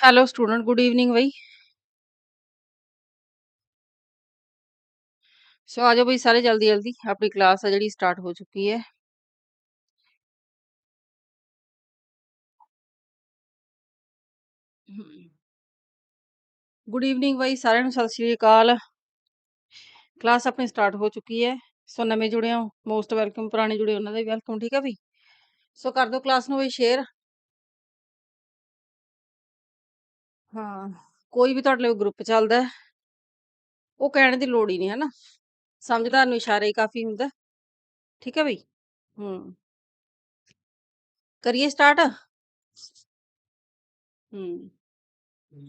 Hello student good evening ਬਈ ਸੋ ਆ ਜਾਓ ਬਈ ਸਾਰੇ ਜਲਦੀ ਜਲਦੀ, ਆਪਣੀ ਕਲਾਸ ਆ ਜਿਹੜੀ ਸਟਾਰਟ ਹੋ ਚੁੱਕੀ ਹੈ। ਗੁੱਡ ਈਵਨਿੰਗ ਬਾਈ, ਸਾਰਿਆਂ ਨੂੰ ਸਤਿ ਸ਼੍ਰੀ ਅਕਾਲ। ਕਲਾਸ ਆਪਣੀ ਸਟਾਰਟ ਹੋ ਚੁੱਕੀ ਹੈ। ਸੋ ਨਵੇਂ ਜੁੜੇ ਹੋ ਮੋਸਟ ਵੈਲਕਮ ਪੁਰਾਣੇ ਜੁੜੇ ਉਹਨਾਂ ਦਾ ਵੀ ਵੈਲਕਮ ਠੀਕ ਹੈ ਬਈ? ਸੋ ਕਰ ਦਿਓ ਕਲਾਸ ਨੂੰ ਬਈ ਸ਼ੇਅਰ ਹਾਂ, ਕੋਈ ਵੀ ਤੁਹਾਡੇ ਲਈ ਗਰੁੱਪ ਚੱਲਦਾ ਉਹ ਕਹਿਣ ਦੀ ਲੋੜ ਹੀ ਨਹੀਂ ਹੈ ਨਾ ਸਮਝਦਾਰ ਨੂੰ ਇਸ਼ਾਰਾ ਹੀ ਕਾਫੀ ਹੁੰਦਾ ਠੀਕ ਹੈ ਬਈ? ਹੂੰ। ਕਰੀਏ ਸਟਾਰਟ ਹੂੰ।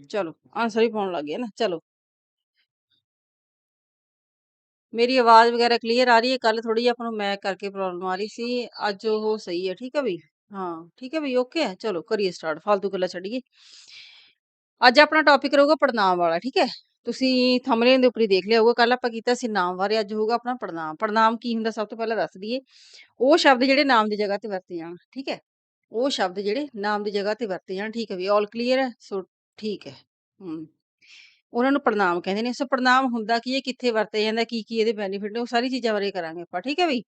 ਚਲੋ ਆਂਸਰ ਹੀ ਪਾਉਣ ਲੱਗ ਲੱਗੇ ਨਾ, ਚਲੋ। ਮੇਰੀ ਆਵਾਜ਼ ਵਗੈਰਾ ਕਲੀਅਰ ਆ ਰਹੀ ਹੈ ਕੱਲ ਥੋੜੀ ਜਿਹੀ ਆਪਾਂ ਨੂੰ ਮੈਕ ਕਰਕੇ ਪ੍ਰੋਬਲਮ ਆ ਰਹੀ ਸੀ, ਅੱਜ ਉਹ ਸਹੀ ਹੈ, ਠੀਕ ਹੈ ਬਈ? ਹਾਂ, ਠੀਕ ਹੈ ਬਈ ਓਕੇ ਹੈ, ਚਲੋ ਕਰੀਏ ਸਟਾਰਟ ਫਾਲਤੂ ਗੱਲਾਂ ਛੱਡੀਏ ਅੱਜ ਆਪਣਾ ਟੌਪਿਕ ਰਹੂਗਾ ਪੜਨਾਮ ਵਾਲਾ, ਠੀਕ ਹੈ? ਤੁਸੀਂ ਥੰਬਨੇਲ ਦੇ ਉੱਪਰ ਹੀ ਦੇਖ ਲਿਆ ਹੋਊਗਾ ਕੱਲ ਆਪਾਂ ਕੀਤਾ ਸੀ ਨਾਮ ਬਾਰੇ, ਅੱਜ ਹੋਊਗਾ ਆਪਣਾ ਪੜਨਾਮ ਪੜਨਾਮ ਕੀ ਹੁੰਦਾ ਸਭ ਤੋਂ ਪਹਿਲਾਂ ਦੱਸ ਦਈਏ। ਉਹ ਸ਼ਬਦ ਜਿਹੜੇ ਨਾਮ ਦੀ ਜਗ੍ਹਾ ਤੇ ਵਰਤੇ ਜਾਣ, ਠੀਕ ਹੈ? ਉਹ ਸ਼ਬਦ ਜਿਹੜੇ ਨਾਮ ਦੀ ਜਗ੍ਹਾ ਤੇ ਵਰਤੇ ਜਾਣ, ਠੀਕ ਹੈ ਵੀ ਆਲ ਕਲੀਅਰ ਹੈ, ਸੋ ਠੀਕ ਹੈ। ਹੂੰ। ਉਹਨਾਂ ਨੂੰ ਪ੍ਰਣਾਮ ਕਹਿੰਦੇ ਨੇ। ਸੋ ਪ੍ਰਣਾਮ ਹੁੰਦਾ ਕੀ ਹੈ, ਕਿੱਥੇ ਵਰਤੇ ਜਾਂਦਾ, ਕੀ ਕੀ ਇਹਦੇ ਬੈਨੀਫਿਟ ਨੇ, ਉਹ ਸਾਰੀ ਚੀਜ਼ਾਂ ਬਾਰੇ ਕਰਾਂਗੇ ਆਪਾਂ, ਠੀਕ ਹੈ ਵੀ?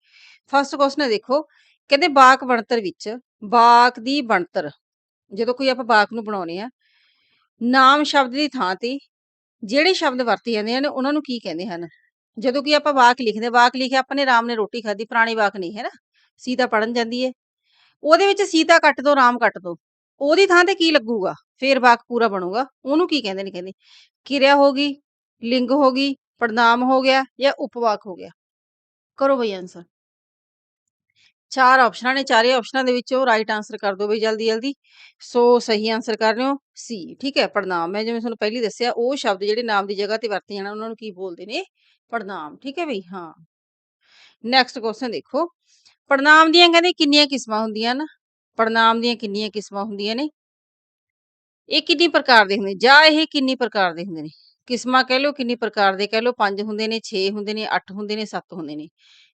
ਫਸਟ ਕੁਐਸਚਨ ਹੈ ਦੇਖੋ, ਕਹਿੰਦੇ ਬਾਕ ਬਣਤਰ ਵਿੱਚ, ਬਾਕ ਦੀ ਬਣਤਰ, ਜਦੋਂ ਕੋਈ ਆਪਾਂ ਬਾਕ ਨੂੰ ਬਣਾਉਨੇ ਆ ਨਾਮ ਸ਼ਬਦ ਦੀ ਥਾਂ ਤੇ ਜਿਹੜੇ ਸ਼ਬਦ ਵਰਤੇ ਜਾਂਦੇ ਹਨ ਉਹਨਾਂ ਨੂੰ ਕੀ ਕਹਿੰਦੇ ਹਨ? ਜਦੋਂ ਕਿ ਆਪਾਂ ਵਾਕ ਲਿਖਦੇ ਹਾਂ, ਵਾਕ ਲਿਖਿਆ ਆਪਾਂ ਨੇ ਰਾਮ ਨੇ ਰੋਟੀ ਖਾਧੀ ਪੁਰਾਣੀ ਵਾਕ ਨਹੀਂ ਹੈ ਨਾ? ਸੀਤਾ ਪੜਨ ਜਾਂਦੀ ਹੈ ਉਹਦੇ ਵਿੱਚ ਸੀਤਾ ਕੱਟ ਦੋ ਰਾਮ ਕੱਟ ਦੋ ਉਹਦੀ ਥਾਂ ਤੇ ਕੀ ਲੱਗੂਗਾ? ਫੇਰ ਵਾਕ ਪੂਰਾ ਬਣੂਗਾ। ਉਹਨੂੰ ਕੀ ਕਹਿੰਦੇ ਨੇ ਕਹਿੰਦੇ? ਕਿਰਿਆ ਹੋ ਗਈ ਲਿੰਗ ਹੋ ਗਈ ਪੜਨਾਮ ਹੋ ਗਿਆ ਜਾਂ ਉਪਵਾਕ ਹੋ ਗਿਆ। ਕਰੋ ਬਈ ਆਨਸਰ ਚਾਰ ਆਪਸ਼ਨਾਂ ਨੇ, ਚਾਰੇ ਆਪਸ਼ਨਾਂ ਦੇ ਵਿੱਚੋਂ ਰਾਈਟ ਆਨਸਰ ਕਰ ਦਿਓ ਬਈ ਜਲਦੀ ਜਲਦੀ। ਸੋ ਸਹੀ ਆਨਸਰ ਕਰ ਰਹੇ ਹੋ ਸੀ ਠੀਕ ਹੈ ਪੜਨਾਮ ਮੈਂ ਜਿਵੇਂ ਤੁਹਾਨੂੰ ਪਹਿਲੀ ਦੱਸਿਆ, ਉਹ ਸ਼ਬਦ ਜਿਹੜੇ ਨਾਮ ਦੀ ਜਗ੍ਹਾ ਤੇ ਵਰਤੇ ਜਾਣ, ਉਹਨਾਂ ਨੂੰ ਕੀ ਬੋਲਦੇ ਨੇ? ਪੜਨਾਮ ਠੀਕ ਹੈ ਬਈ, ਹਾਂ। ਨੈਕਸਟ ਕੁਐਸਚਨ ਦੇਖੋ। ਪੜਨਾਮ ਦੀਆਂ ਕਹਿੰਦੇ ਕਿੰਨੀਆਂ ਕਿਸਮਾਂ ਹੁੰਦੀਆਂ ਨੇ ਪੜਨਾਮ ਦੀਆਂ ਕਿੰਨੀਆਂ ਕਿਸਮਾਂ ਹੁੰਦੀਆਂ ਨੇ? ਇਹ ਕਿੰਨੀ ਪ੍ਰਕਾਰ ਦੇ ਹੁੰਦੇ ਜਾਂ ਇਹ ਕਿੰਨੀ ਪ੍ਰਕਾਰ ਦੇ ਹੁੰਦੇ ਨੇ? ਕਿਸਮਾਂ ਕਹਿ ਲਓ, ਕਿੰਨੀ ਪ੍ਰਕਾਰ ਦੇ ਕਹਿ ਲਓ 5 ਹੁੰਦੇ ਨੇ 6 ਹੁੰਦੇ ਨੇ 8 ਹੁੰਦੇ ਨੇ 7 ਹੁੰਦੇ ਨੇ।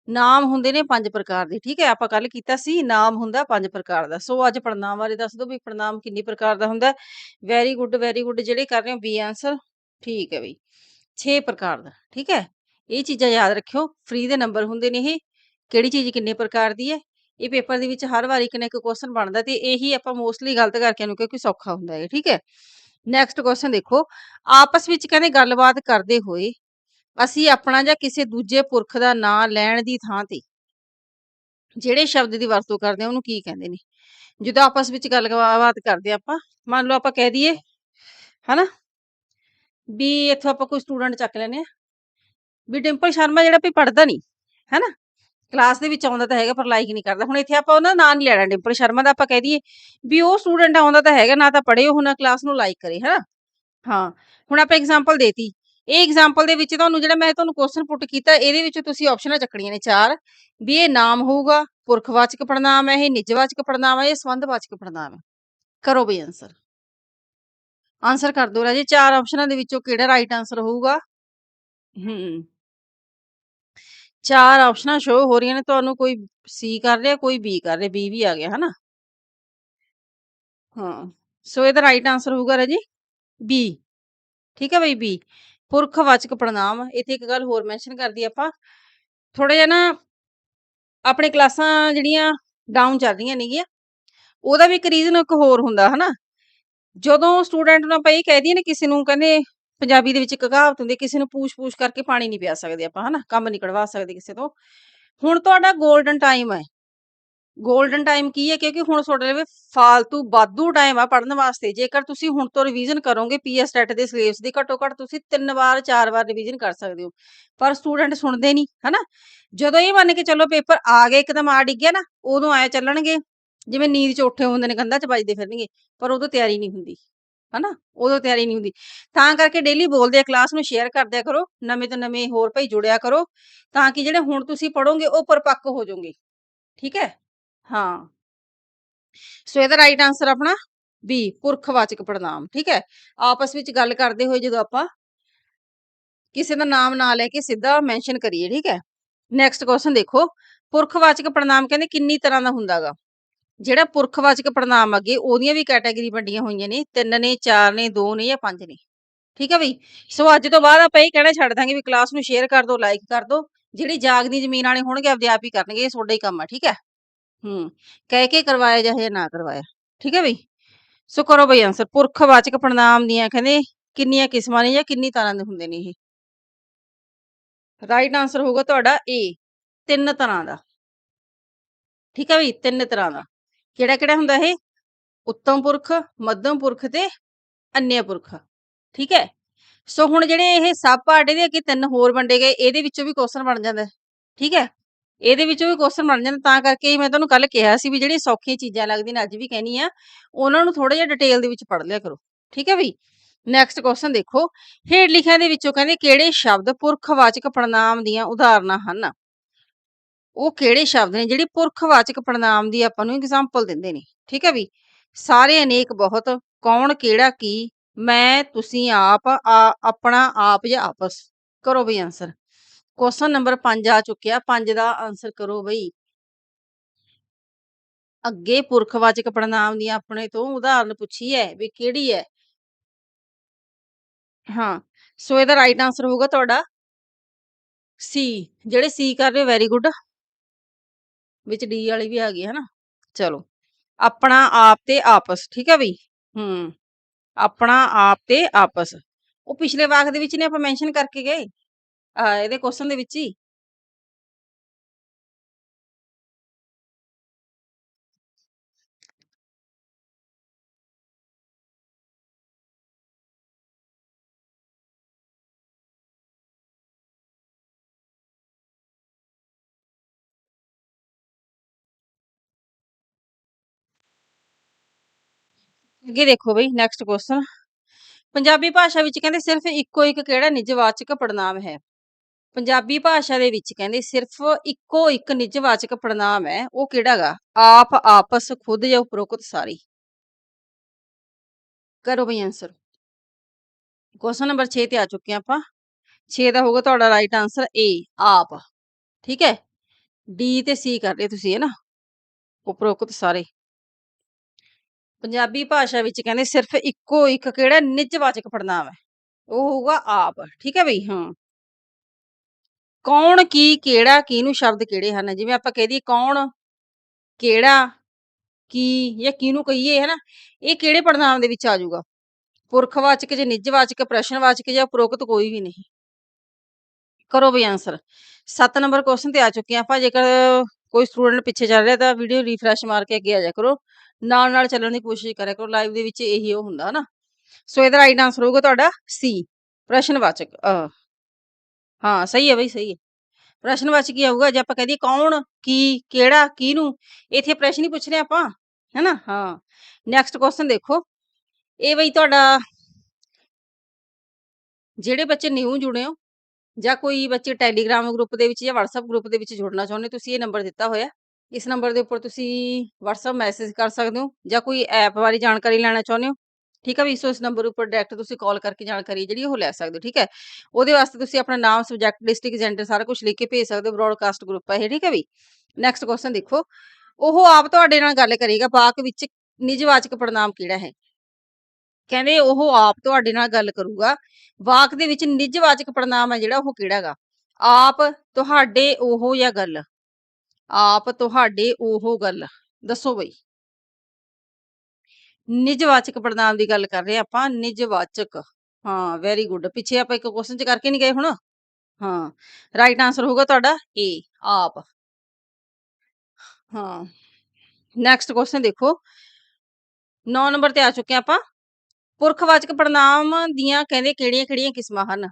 ਨਾਮ ਹੁੰਦੇ ਨੇ 5 ਪ੍ਰਕਾਰ ਦੇ, ਠੀਕ ਹੈ? ਆਪਾਂ ਕੱਲ ਕੀਤਾ ਸੀ, ਨਾਮ ਹੁੰਦਾ 5 ਪ੍ਰਕਾਰ ਦਾ। ਸੋ ਅੱਜ ਪੜਨਾਮ ਬਾਰੇ ਦੱਸ ਦਿਓ ਵੀ ਪੜਨਾਮ ਕਿੰਨੀ ਪ੍ਰਕਾਰ ਦਾ ਹੁੰਦਾ। ਵੈਰੀ ਗੁੱਡ ਵੈਰੀ ਗੁੱਡ ਜਿਹੜੇ ਕਰ ਰਹੇ ਹੋ ਬੀ ਆਨਸਰ ਠੀਕ ਹੈ ਬਈ। 6 ਪ੍ਰਕਾਰ ਦਾ, ਠੀਕ ਹੈ? ਇਹ ਚੀਜ਼ਾਂ ਯਾਦ ਰੱਖਿਓ ਫ੍ਰੀ ਦੇ ਨੰਬਰ ਹੁੰਦੇ ਨੇ ਇਹ। ਕਿਹੜੀ ਚੀਜ਼ ਕਿੰਨੇ ਪ੍ਰਕਾਰ ਦੀ ਹੈ? ਇਹ ਪੇਪਰ ਦੇ ਵਿੱਚ ਹਰ ਵਾਰ ਇੱਕ ਨਾ ਇੱਕ ਕੁਐਸਚਨ ਬਣਦਾ ਤੇ ਇਹੀ ਆਪਾਂ ਮੋਸਟਲੀ ਗਲਤ ਕਰਕੇ ਨੂੰ ਕਿਉਂਕਿ ਸੌਖਾ ਹੁੰਦਾ ਹੈ ਠੀਕ ਹੈ? ਨੈਕਸਟ ਕੁਐਸਚਨ ਦੇਖੋ, ਆਪਸ ਵਿੱਚ ਕਹਿੰਦੇ ਗੱਲਬਾਤ ਕਰਦੇ ਹੋਏ ਅਸੀਂ ਆਪਣਾ ਜਾਂ ਕਿਸੇ ਦੂਜੇ ਪੁਰਖ ਦਾ ਨਾਂ ਲੈਣ ਦੀ ਥਾਂ ਤੇ ਜਿਹੜੇ ਸ਼ਬਦ ਦੀ ਵਰਤੋਂ ਕਰਦੇ ਆ ਉਹਨੂੰ ਕੀ ਕਹਿੰਦੇ ਨੇ? ਜਦੋਂ ਆਪਸ ਵਿੱਚ ਗੱਲਬਾਤ ਕਰਦੇ ਆ ਆਪਾਂ, ਮੰਨ ਲਓ ਆਪਾਂ ਕਹਿ ਦਈਏ, ਹਨਾ? ਵੀ ਇੱਥੋਂ ਆਪਾਂ ਕੋਈ ਸਟੂਡੈਂਟ ਚੱਕ ਲੈਨੇ ਆ ਵੀ ਡਿੰਪਲ ਸ਼ਰਮਾ ਜਿਹੜਾ ਵੀ ਪੜਦਾ ਨਹੀਂ, ਹੈਨਾ? ਕਲਾਸ ਦੇ ਵਿੱਚ ਆਉਂਦਾ ਤਾਂ ਹੈਗਾ ਪਰ ਲਾਈਕ ਨਹੀਂ ਕਰਦਾ। ਹੁਣ ਇੱਥੇ ਆਪਾਂ ਉਹਦਾ ਨਾਂ ਨਹੀਂ ਲੈਣਾ, ਡਿੰਪਲ ਸ਼ਰਮਾ ਦਾ ਆਪਾਂ ਕਹਿ ਦਈਏ ਵੀ ਉਹ ਸਟੂਡੈਂਟ ਆਉਂਦਾ ਤਾਂ ਹੈਗਾ, ਨਾ ਤਾਂ ਪੜ੍ਹੇ ਉਹ, ਨਾ ਕਲਾਸ ਨੂੰ ਲਾਈਕ ਕਰੇ, ਹੈਨਾ? ਹਾਂ, ਹੁਣ ਆਪਾਂ ਐਗਜ਼ਾਮਪਲ ਦੇਤੀ। ਇਹ ਐਗਜ਼ਾਮਪਲ ਦੇ ਵਿੱਚ ਤੁਹਾਨੂੰ ਜਿਹੜਾ ਮੈਂ ਤੁਹਾਨੂੰ ਕੁਐਸਚਨ ਪੁੱਟ ਕੀਤਾ, ਇਹਦੇ ਵਿੱਚ ਤੁਸੀਂ ਆਪਸ਼ਨਾਂ ਚੱਕਣੀਆਂ ਨੇ ਚਾਰ, ਵੀ ਇਹ ਨਾਮ ਹੋਊਗਾ, ਪੁਰਖਵਾਚਕ ਪੜਨਾਮ ਹੈ, ਇਹ ਨਿਜਵਾਚਕ ਪੜਨਾਮ ਹੈ, ਇਹ ਸੰਬੰਧਵਾਚਕ ਪੜਨਾਮ ਹੈ। ਕਰੋ ਬਈ ਆਨਸਰ ਆਨਸਰ ਕਰ ਦਿਓ ਰਾਜੇ, ਚਾਰ ਆਪਸ਼ਨਾਂ ਦੇ ਵਿੱਚੋਂ ਕਿਹੜਾ ਰਾਈਟ ਆਨਸਰ ਹੋਊਗਾ? ਹੂੰ। ਚਾਰ ਆਪਸ਼ਨਾਂ ਸ਼ੋ ਹੋ ਰਹੀਆਂ ਨੇ, ਤੁਹਾਨੂੰ ਕੋਈ ਸੀ ਕਰ ਰਿਹਾ, ਕੋਈ ਬੀ ਕਰ ਰਿਹਾ ਬੀ ਵੀ ਆ ਗਿਆ, ਹਨਾ? ਹਾਂ। ਸੋ ਇਹਦਾ ਰਾਈਟ ਆਨਸਰ ਹੋਊਗਾ ਰਾਜੇ ਬੀ ਠੀਕ ਹੈ ਬਈ ਬੀ ਪੁਰਖ ਵਾਚਕ ਪੜਨਾਮ ਇੱਥੇ ਇੱਕ ਗੱਲ ਹੋਰ ਮੈਂਸ਼ਨ ਕਰਦੀ ਆਪਾਂ। ਥੋੜਾ ਜਿਹਾ ਨਾ ਆਪਣੇ ਕਲਾਸਾਂ ਜਿਹੜੀਆਂ ਡਾਊਨ ਚੱਲ ਰਹੀਆਂ ਨੇਗੀਆਂ, ਉਹਦਾ ਵੀ ਇੱਕ ਰੀਜ਼ਨ ਇੱਕ ਹੋਰ ਹੁੰਦਾ, ਹਨਾ? ਜਦੋਂ ਸਟੂਡੈਂਟ ਨੂੰ ਆਪਾਂ ਇਹ ਕਹਿ ਦਈਏ ਨਾ ਕਿਸੇ ਨੂੰ, ਕਹਿੰਦੇ ਪੰਜਾਬੀ ਦੇ ਵਿੱਚ ਇੱਕ ਕਹਾਵਤ ਹੁੰਦੀ, ਕਿਸੇ ਨੂੰ ਪੂਛ-ਪੂਛ ਕਰਕੇ ਪਾਣੀ ਨਹੀਂ ਪਿਆ ਸਕਦੇ ਆਪਾਂ, ਹਨਾ? ਕੰਮ ਨਹੀਂ ਕਢਵਾ ਸਕਦੇ ਕਿਸੇ ਤੋਂ। ਹੁਣ ਤੁਹਾਡਾ 골ਡਨ ਟਾਈਮ ਹੈ। 골ਡਨ ਟਾਈਮ ਕੀ ਹੈ? ਕਿਉਂਕਿ ਹੁਣ ਤੁਹਾਡੇ ਲਈ ਫਾਲਤੂ ਬਾਦੂ ਟਾਈਮ ਆ ਪੜਨ ਵਾਸਤੇ। ਜੇਕਰ ਤੁਸੀਂ ਹੁਣ ਤੋਂ ਰਿਵੀਜ਼ਨ ਕਰੋਗੇ ਪੀਐਸ ਟੈਟ ਦੇ ਸਿਲੇਬਸ ਦੀ ਘੱਟੋ ਘੱਟ ਤੁਸੀਂ ਤਿੰਨ ਵਾਰ, ਚਾਰ ਵਾਰ ਰਿਵੀਜ਼ਨ ਕਰ ਸਕਦੇ ਹੋ। ਪਰ ਸਟੂਡੈਂਟ ਸੁਣਦੇ ਨਹੀਂ, ਹਨਾ? ਜਦੋਂ ਇਹ ਮੰਨ ਕੇ ਚੱਲੋ ਪੇਪਰ ਆ ਗਏ, ਇੱਕਦਮ ਆ ਡਿੱਗਿਆ ਨਾ, ਉਦੋਂ ਆਏ ਚੱਲਣਗੇ, ਜਿਵੇਂ ਨੀਂਦ ਚ ਉੱਠੇ ਹੁੰਦੇ ਨੇ, ਕੰਧਾਂ ਚ ਵੱਜਦੇ ਫਿਰਨਗੇ, ਪਰ ਉਦੋਂ ਤਿਆਰੀ ਨਹੀਂ ਹੁੰਦੀ, ਹਨਾ? ਉਦੋਂ ਤਿਆਰੀ ਨਹੀਂ ਹੁੰਦੀ। ਤਾਂ ਕਰਕੇ ਡੇਲੀ ਬੋਲਦੇ ਆ ਕਲਾਸ ਨੂੰ ਸ਼ੇਅਰ ਕਰਦਿਆ ਕਰੋ, ਨਵੇਂ ਤੋਂ ਨਵੇਂ ਹੋਰ ਭਾਈ ਜੁੜਿਆ ਕਰੋ, ਤਾਂ ਕਿ ਜਿਹੜੇ ਹੁਣ ਤੁਸੀਂ ਪੜੋਗੇ ਉਹ ਪਰਪੱਕ ਹੋ ਜਾਓਗੇ। ਠੀਕ ਹੈ? ਹਾਂ। ਸੋ ਇਹਦਾ ਰਾਈਟ ਆਨਸਰ ਆਪਣਾ ਬੀ ਪੁਰਖਵਾਚਕ ਪੜਨਾਮ ਠੀਕ ਹੈ? ਆਪਸ ਵਿੱਚ ਗੱਲ ਕਰਦੇ ਹੋਏ ਜਦੋਂ ਆਪਾਂ ਕਿਸੇ ਦਾ ਨਾਮ ਨਾ ਲੈ ਕੇ ਸਿੱਧਾ ਮੈਂਸ਼ਨ ਕਰੀਏ, ਠੀਕ ਹੈ? ਨੈਕਸਟ ਕੁਐਸਚਨ ਦੇਖੋ, ਪੁਰਖਵਾਚਕ ਪੜਨਾਮ ਕਹਿੰਦੇ ਕਿੰਨੀ ਤਰ੍ਹਾਂ ਦਾ ਹੁੰਦਾਗਾ? ਜਿਹੜਾ ਪੁਰਖਵਾਚਕ ਪੜਨਾਮ ਅੱਗੇ ਉਹਦੀਆਂ ਵੀ ਕੈਟਾਗਰੀ ਵੰਡੀਆਂ ਹੋਈਆਂ ਨੇ, ਤਿੰਨ ਨੇ, ਚਾਰ ਨੇ, ਦੋ ਨੇ ਜਾਂ ਪੰਜ ਨੇ। ਠੀਕ ਹੈ ਬਈ? ਸੋ ਅੱਜ ਤੋਂ ਬਾਅਦ ਆਪਾਂ ਇਹ ਕਹਿਣਾ ਛੱਡ ਦਾਂਗੇ ਵੀ ਕਲਾਸ ਨੂੰ ਸ਼ੇਅਰ ਕਰ ਦਿਓ ਲਾਈਕ ਕਰ ਦਿਓ ਜਿਹੜੀ ਜਾਗਦੀ ਜ਼ਮੀਨ ਵਾਲੇ ਹੋਣਗੇ, ਆਪਦੇ ਆਪ ਹੀ ਕਰਨਗੇ, ਇਹ ਤੁਹਾਡਾ ਹੀ ਕੰਮ ਆ, ਠੀਕ ਹੈ? ਹੂੰ, ਕਹਿ ਕੇ ਕਰਵਾਇਆ ਜਾਏ ਨਾ ਕਰਵਾਇਆ? ਠੀਕ ਹੈ ਬਈ। ਸੋ ਕਰੋ ਬਈ ਆਨਸਰ ਪੁਰਖਵਾਚਕ ਪੜਨਾਮ ਦੀਆਂ ਕਹਿੰਦੇ, ਕਿੰਨੀਆਂ ਕਿਸਮਾਂ ਨੇ ਜਾਂ ਕਿੰਨੀ ਤਰ੍ਹਾਂ ਦੇ ਹੁੰਦੇ ਨੇ ਇਹ? ਰਾਈਟ ਆਨਸਰ ਹੋਊਗਾ ਤੁਹਾਡਾ ਏ ਤਿੰਨ ਤਰ੍ਹਾਂ ਦਾ। ਠੀਕ ਹੈ ਬਈ, ਤਿੰਨ ਤਰ੍ਹਾਂ ਦਾ। ਕਿਹੜਾ ਕਿਹੜਾ ਹੁੰਦਾ ਇਹ? ਉੱਤਮ ਪੁਰਖ, ਮੱਧਮ ਪੁਰਖ ਤੇ ਅੰਨ੍ਯ ਪੁਰਖ। ਠੀਕ ਹੈ? ਸੋ ਹੁਣ ਜਿਹੜੇ ਇਹ ਸਭ ਪਾਰਟ ਇਹਦੇ ਅੱਗੇ ਤਿੰਨ ਹੋਰ ਵੰਡੇ ਗਏ, ਇਹਦੇ ਵਿੱਚੋਂ ਵੀ ਕੁਐਸਚਨ ਬਣ ਜਾਂਦਾ। ਠੀਕ ਹੈ? ਇਹਦੇ ਵਿੱਚੋਂ ਵੀ ਕੁਐਸਚਨ ਬਣ ਜਾਂਦਾ, ਤਾਂ ਕਰਕੇ ਮੈਂ ਤੁਹਾਨੂੰ ਕੱਲ ਕਿਹਾ ਸੀ ਵੀ ਜਿਹੜੀਆਂ ਸੌਖੀਆਂ ਚੀਜ਼ਾਂ ਲੱਗਦੀਆਂ ਨੇ ਅੱਜ ਵੀ ਕਹਿਣੀ ਆ, ਉਹਨਾਂ ਨੂੰ ਥੋੜਾ ਜਿਹਾ ਡਿਟੇਲ ਦੇ ਵਿੱਚ ਪੜ੍ਹ ਲਿਆ ਕਰੋ, ਠੀਕ ਹੈ ਬਈ? ਨੈਕਸਟ ਕੁਐਸਚਨ ਦੇਖੋ, ਹੇਠ ਲਿਖਿਆਂ ਦੇ ਵਿੱਚੋਂ ਕਹਿੰਦੇ ਕਿਹੜੇ ਸ਼ਬਦ ਪੁਰਖਵਾਚਕ ਪੜਨਾਮ ਦੀਆਂ ਉਦਾਹਰਨਾਂ ਹਨ? ਉਹ ਕਿਹੜੇ ਸ਼ਬਦ ਨੇ ਜਿਹੜੇ ਪੁਰਖਵਾਚਕ ਪੜਨਾਮ ਦੀ ਆਪਾਂ ਨੂੰ ਐਗਜ਼ਾਮਪਲ ਦਿੰਦੇ ਨੇ, ਠੀਕ ਹੈ ਵੀ ਸਾਰੇ ਅਨੇਕ ਬਹੁਤ, ਕੌਣ, ਕਿਹੜਾ, ਕੀ, ਮੈਂ, ਤੁਸੀਂ, ਆਪ, ਆ- ਆਪਣਾ, ਆਪ ਜਾਂ ਆਪਸ, ਕਰੋ ਵੀ ਆਨਸਰ ਕੁਐਸਚਨ ਨੰਬਰ 5 ਆ ਚੁੱਕਿਆ। 5 ਦਾ ਆਨਸਰ ਕਰੋ ਬਈ। ਅੱਗੇ ਪੁਰਖਵਾਚਕ ਪੜਨਾਮ ਦੀ ਆਪਣੇ ਤੋਂ ਉਦਾਹਰਨ ਪੁੱਛੀ ਹੈ ਵੀ ਕਿਹੜੀ ਹੈ? ਹਾਂ ਸੋ ਇਹਦਾ ਰਾਈਟ ਆਨਸਰ ਹੋਊਗਾ ਤੁਹਾਡਾ ਸੀ ਜਿਹੜੇ ਸੀ ਕਰ ਰਹੇ ਵੈਰੀ ਗੁੱਡ ਵਿੱਚ ਡੀ ਵਾਲੀ ਵੀ ਆ ਗਈ ਹੈ ਨਾ ਚਲੋ, ਆਪਣਾ ਆਪ ਤੇ ਆਪਸ, ਠੀਕ ਹੈ ਬਈ? ਹੂੰ, ਆਪਣਾ ਆਪ ਤੇ ਆਪਸ। ਉਹ ਪਿਛਲੇ ਵਾਕ ਦੇ ਵਿੱਚ ਨੇ, ਆਪਾਂ ਮੈਂਸ਼ਨ ਕਰਕੇ ਗਏ। ਆ ਇਹਦੇ ਕੁਐਸਚਨ ਦੇ ਵਿੱਚ ਹੀ? ਅੱਗੇ ਦੇਖੋ ਬਈ ਨੈਕਸਟ ਕੁਐਸਚਨ ਪੰਜਾਬੀ ਭਾਸ਼ਾ ਵਿੱਚ ਕਹਿੰਦੇ ਸਿਰਫ ਇੱਕੋ ਇੱਕ ਕਿਹੜਾ ਨਿੱਜਵਾਚਕ ਪੜਨਾਮ ਹੈ? ਪੰਜਾਬੀ ਭਾਸ਼ਾ ਦੇ ਵਿੱਚ ਕਹਿੰਦੇ ਸਿਰਫ ਇੱਕੋ ਇੱਕ ਨਿਜਵਾਚਕ ਪੜਨਾਮ ਹੈ, ਉਹ ਕਿਹੜਾਗਾ ਆਪ, ਆਪਸ, ਖੁਦ ਜਾਂ ਉਪਰੋਕਤ ਸਾਰੀ? ਕਰੋ ਬਈ ਆਨਸਰ ਕੁਐਸਚਨ ਨੰਬਰ 6 ਤੇ ਆ ਚੁੱਕੇ ਹਾਂ ਆਪਾਂ। 6 ਦਾ ਹੋਊਗਾ ਤੁਹਾਡਾ ਰਾਈਟ ਆਨਸਰ ਏ ਆਪ। ਠੀਕ ਹੈ? ਡੀ ਤੇ ਸੀ ਕਰ ਰਹੇ ਤੁਸੀਂ, ਹੈ ਨਾ? ਉਪਰੋਕਤ ਸਾਰੇ। ਪੰਜਾਬੀ ਭਾਸ਼ਾ ਵਿੱਚ ਕਹਿੰਦੇ ਸਿਰਫ ਇੱਕੋ ਇੱਕ ਕਿਹੜਾ? ਨਿਜਵਾਚਕ ਪੜਨਾਮ ਹੈ। ਉਹ ਹੋਊਗਾ ਆਪ। ਠੀਕ ਹੈ ਬਈ? ਹਾਂ। ਕੌਣ ਕੀ ਕਿਹੜਾ ਕਿਹਨੂੰ ਸ਼ਬਦ ਕਿਹੜੇ ਹਨ? ਜਿਵੇਂ ਆਪਾਂ ਕਹਿ ਦਈਏ ਕੌਣ ਕਿਹੜਾ ਕੀ ਜਾਂ ਕਿਹਨੂੰ ਕਹੀਏ ਹੈ ਨਾ? ਇਹ ਕਿਹੜੇ ਪੜਨਾਮ ਦੇ ਵਿੱਚ ਆ ਜਾਊਗਾ? ਪੁਰਖਵਾਚਕ ਜਾਂ ਨਿਜਵਾਚਕ ਪ੍ਰਸ਼ਨਵਾਚਕ ਜਾਂ ਉਪਰੋਕਤ ਕੋਈ ਵੀ ਨਹੀਂ। ਕਰੋ ਵੀ ਆਨਸਰ 7 ਨੰਬਰ ਕੁਐਸਚਨ ਤੇ ਆ ਚੁੱਕੇ ਹਾਂ ਆਪਾਂ। ਜੇਕਰ ਕੋਈ ਸਟੂਡੈਂਟ ਪਿੱਛੇ ਚੱਲ ਰਿਹਾ ਤਾਂ ਵੀਡੀਓ ਰੀਫਰੈਸ਼ ਮਾਰ ਕੇ ਅੱਗੇ ਆ ਜਾ ਕਰੋ। ਨਾਲ ਨਾਲ ਚੱਲਣ ਦੀ ਕੋਸ਼ਿਸ਼ ਕਰਿਆ ਕਰੋ। ਲਾਈਵ ਦੇ ਵਿੱਚ ਇਹੀ ਉਹ ਹੁੰਦਾ ਹਨਾ ਸੋ ਇਹਦਾ ਰਾਈਟ ਆਨਸਰ ਹੋਊਗਾ ਤੁਹਾਡਾ ਸੀ ਪ੍ਰਸ਼ਨਵਾਚਕ ਅ, ਹਾਂ, ਸਹੀ ਹੈ ਬਈ, ਸਹੀ ਹੈ। ਪ੍ਰਸ਼ਨਵਾਚਕ ਕੀ ਆਊਗਾ ਜੇ ਆਪਾਂ ਕਹਿ ਦਈਏ ਕੌਣ, ਕੀ, ਕਿਹੜਾ, ਕਿਹਨੂੰ, ਇੱਥੇ ਪ੍ਰਸ਼ਨ ਹੀ ਪੁੱਛ ਰਹੇ ਆਪਾਂ, ਹੈਨਾ? ਹਾਂ। ਨੈਕਸਟ ਕੁਐਸਚਨ ਦੇਖੋ। ਇਹ ਬਈ ਤੁਹਾਡਾ ਜਿਹੜੇ ਬੱਚੇ ਨਿਊ ਜੁੜੇ ਹੋ, ਜਾਂ ਕੋਈ ਬੱਚੇ ਟੈਲੀਗ੍ਰਾਮ ਗਰੁੱਪ ਦੇ ਵਿੱਚ ਜਾਂ WhatsApp ਗਰੁੱਪ ਦੇ ਵਿੱਚ ਜੁੜਨਾ ਚਾਹੁੰਦੇ ਹੋ ਤੁਸੀਂ ਇਹ ਨੰਬਰ ਦਿੱਤਾ ਹੋਇਆ। ਇਸ ਨੰਬਰ ਦੇ ਉੱਪਰ ਤੁਸੀਂ WhatsApp ਮੈਸੇਜ ਕਰ ਸਕਦੇ ਹੋ, ਜਾਂ ਕੋਈ ਐਪ ਬਾਰੇ ਜਾਣਕਾਰੀ ਲੈਣਾ ਚਾਹੁੰਦੇ ਹੋ। ਠੀਕ ਆ ਵੀ ਸੋ ਇਸ ਨੰਬਰ ਉੱਪਰ ਡਾਇਰੈਕਟ ਤੁਸੀਂ ਕਾਲ ਕਰਕੇ ਜਾਣਕਾਰੀ ਜਿਹੜੀ ਉਹ ਲੈ ਸਕਦੇ ਹੋ, ਠੀਕ ਹੈ ਉਹਦੇ ਵਾਸਤੇ ਤੁਸੀਂ ਆਪਣਾ ਨਾਮ ਸਬਜੈਕਟ ਡਿਸਟ੍ਰਿਕਟ ਜੈਂਡਰ ਸਾਰਾ ਕੁਝ ਲਿਖ ਕੇ ਭੇਜ ਸਕਦੇ ਹੋ ਬ੍ਰੌਡਕਾਸਟ ਗਰੁੱਪ ਹੈ ਇਹ, ਠੀਕ ਹੈ ਵੀ? ਨੈਕਸਟ ਕੁਐਸਚਨ ਦੇਖੋ, ਉਹ ਆਪ ਤੁਹਾਡੇ ਨਾਲ ਗੱਲ ਕਰੇਗਾ, ਵਾਕ ਵਿੱਚ ਨਿਜਵਾਚਕ ਪੜਨਾਮ ਕਿਹੜਾ ਹੈ? ਕਹਿੰਦੇ ਉਹ ਆਪ ਤੁਹਾਡੇ ਨਾਲ ਗੱਲ ਕਰੂਗਾ, ਵਾਕ ਦੇ ਵਿੱਚ ਨਿਜਵਾਚਕ ਪੜਨਾਮ ਹੈ ਜਿਹੜਾ ਉਹ ਕਿਹੜਾਗਾ ਆਪ ਤੁਹਾਡੇ ਉਹ ਜਾਂ ਗੱਲ, ਆਪ ਤੁਹਾਡੇ ਉਹ ਗੱਲ, ਦੱਸੋ ਬਈ। ਨਿਜਵਾਚਕ ਪੜਨਾਮ ਦੀ ਗੱਲ ਕਰ ਰਹੇ ਆਪਾਂ, ਨਿਜਵਾਚਕ। ਹਾਂ ਵੈਰੀ ਗੁੱਡ ਪਿੱਛੇ ਆਪਾਂ ਇੱਕ ਕੁਐਸਚਨ ਚ ਕਰਕੇ ਨਹੀਂ ਗਏ ਹੁਣ। ਹਾਂ ਰਾਈਟ ਆਨਸਰ ਹੋਊਗਾ ਤੁਹਾਡਾ ਏ ਆਪ। ਹਾਂ ਨੈਕਸਟ ਕੁਐਸਚਨ ਦੇਖੋ। 9 ਨੰਬਰ ਤੇ ਆ ਚੁੱਕੇ ਹਾਂ ਆਪਾਂ। ਪੁਰਖਵਾਚਕ ਪੜਨਾਮ ਦੀਆਂ ਕਹਿੰਦੇ ਕਿਹੜੀਆਂ-ਕਿਹੜੀਆਂ ਕਿਸਮਾਂ ਹਨ?